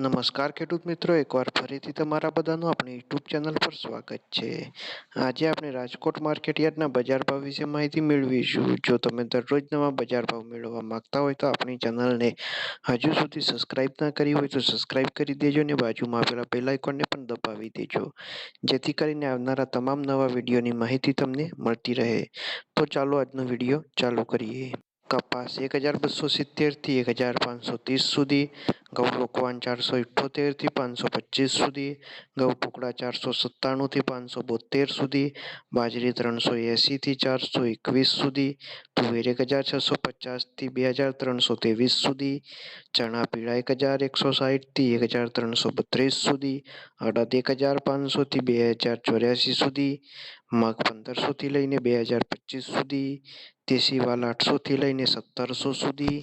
નમસ્કાર ખેડૂત મિત્રો, એકવાર ફરીથી તમારા બધાનું આપણી યુટ્યુબ ચેનલ પર સ્વાગત છે. આજે આપણે રાજકોટ માર્કેટ યાર્ડના બજાર ભાવ વિશે માહિતી મેળવીશું. જો તમે દરરોજ નવા બજાર ભાવ મેળવવા માંગતા હોય તો આપણી ચેનલને હજુ સુધી સબસ્ક્રાઇબ ના કરી હોય તો સબસ્ક્રાઇબ કરી દેજો અને બાજુમાં આપેલા બેલ આઇકોનને પણ દબાવી દેજો. જેથી કરીને આવનારા તમામ નવા વિડીયોની માહિતી તમને મળતી રહે. તો ચાલો આજનો વીડિયો ચાલુ કરીએ. કપાસ એક હજાર બસો સિત્તેરથી એક હજાર પાંચસો ત્રીસ સુધી ઘઉં લોકવાન ચારસો ઇઠ્ઠોતેરથી પાંચસો પચીસ સુધી ઘઉં ટુકડા ચારસો સત્તાણુંથી પાંચસો બોતેર સુધી, બાજરી ત્રણસો એંશીથી ચારસો એકવીસ સુધી, તુવેર એક હજાર છસો પચાસથી બે હજાર ત્રણસો ત્રેવીસ સુધી, ચણા પીળા એક હજાર એકસો સાઠથી એક હજાર ત્રણસો બત્રીસ સુધી, અડદ એક હજાર પાંચસોથી બે હજાર ચોર્યાસી સુધી, મગ પંદરસોથી લઈને બે હજાર પચીસ સુધી, દેશી આઠસોથી લઈને સત્તરસો સુધી.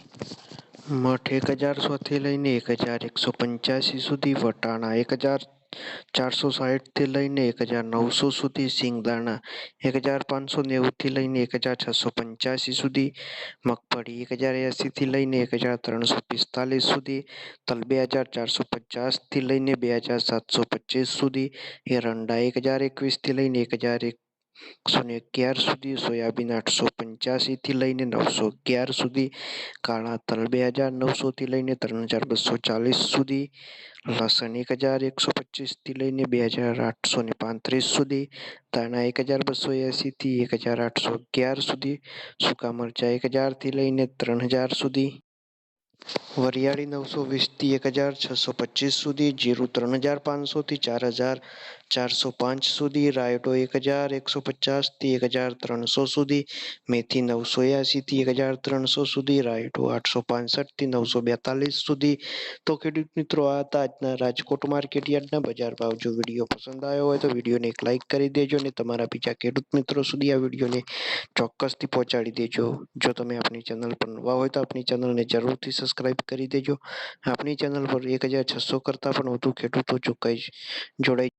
મઠ એક હજાર સોથી લઈને એક હજાર એકસો પંચ્યાસી સુધી વટાણા એક હજાર ચારસો સાઠથી લઈને એક હજાર નવસો સુધી સિંગદાણા એક હજાર પાંચસો નેવુંથી લઈને એક હજાર છસો પંચ્યાસી સુધી મગફળી એક હજાર એંશીથી લઈને એક હજાર ત્રણસો પિસ્તાલીસ સુધી તલ બે હજાર ચારસો પચાસથી લઈને બે હજાર સાતસો પચીસ સુધી એરંડા એક હજાર એકવીસથી લઈને એક હજાર એક એકસો અગિયાર સુધી સોયાબીન આઠસો પંચ્યાસીથી લઈને નવસો અગિયાર સુધી, કાળા તલ બે હજાર નવસોથી લઈને ત્રણ હજાર બસો ચાલીસ સુધી, લસણ એક હજાર એકસો પચીસથી લઈને બે હજાર આઠસો ને પાંત્રીસ સુધી દાણા એક હજાર બસો એંસીથી એક હજાર આઠસો અગિયાર સુધી, સૂકા મરચાં એક હજારથી લઈને ત્રણ હજાર સુધી, વરિયાળી નવસો વીસથી એક હજાર છસો પચીસ સુધી, જીરું ત્રણ હજાર પાંચસોથી ચાર હજાર ચારસો પાંચ સુધી રાયડો એક હજાર, એકસો પચાસથી એક હજાર ત્રણસો સુધી, મેથી નવસો એંશીથી એક હજાર ત્રણસો સુધી રાયડો આઠસો પાંસઠથી નવસો બેતાલીસ સુધી. તો ખેડૂત મિત્રો, આ હતા આજના રાજકોટ માર્કેટ યાર્ડના બજાર ભાવ. જો વીડિયો પસંદ આવ્યો હોય તો વિડીયોને એક લાઇક કરી દેજો અને તમારા બીજા ખેડૂત મિત્રો સુધી આ વિડીયોને ચોક્કસથી પહોંચાડી દેજો. જો તમે આપણી ચેનલ પર નવા હોય તો આપણી ચેનલને જરૂરથી સબસ્ક્રાઇબ કરી દેજો. આપણી ચેનલ પર એક હજાર છસો કરતાં પણ વધુ ખેડૂતો ચૂકાઈ જોડાઈ